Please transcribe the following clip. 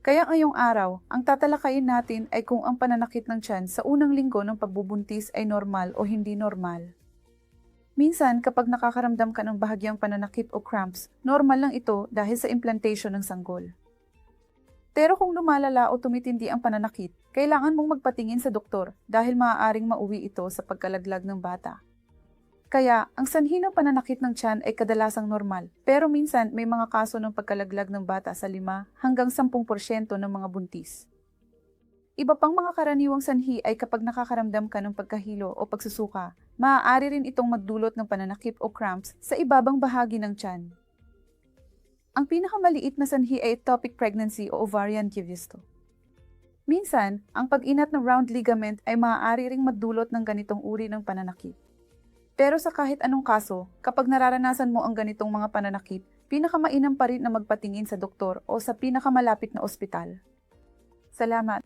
Kaya ngayong araw, ang tatalakayin natin ay kung ang pananakit ng tiyan sa unang linggo ng pagbubuntis ay normal o hindi normal. Minsan, kapag nakakaramdam ka ng bahagyang pananakit o cramps, normal lang ito dahil sa implantation ng sanggol. Pero kung lumalala o tumitindi ang pananakit, kailangan mong magpatingin sa doktor dahil maaaring mauwi ito sa pagkalaglag ng bata. Kaya, ang sanhi ng pananakit ng tiyan ay kadalasang normal, pero minsan may mga kaso ng pagkalaglag ng bata sa 5 hanggang 10% ng mga buntis. Iba pang mga karaniwang sanhi ay kapag nakakaramdam ka ng pagkahilo o pagsusuka, maaari rin itong magdulot ng pananakip o cramps sa ibabang bahagi ng tiyan. Ang pinakamaliit na sanhi ay ectopic pregnancy o ovarian givisto. Minsan, ang pag-inat ng round ligament ay maaari ring magdulot ng ganitong uri ng pananakit. Pero sa kahit anong kaso, kapag nararanasan mo ang ganitong mga pananakit, pinakamainam pa rin na magpatingin sa doktor o sa pinakamalapit na ospital. Salamat!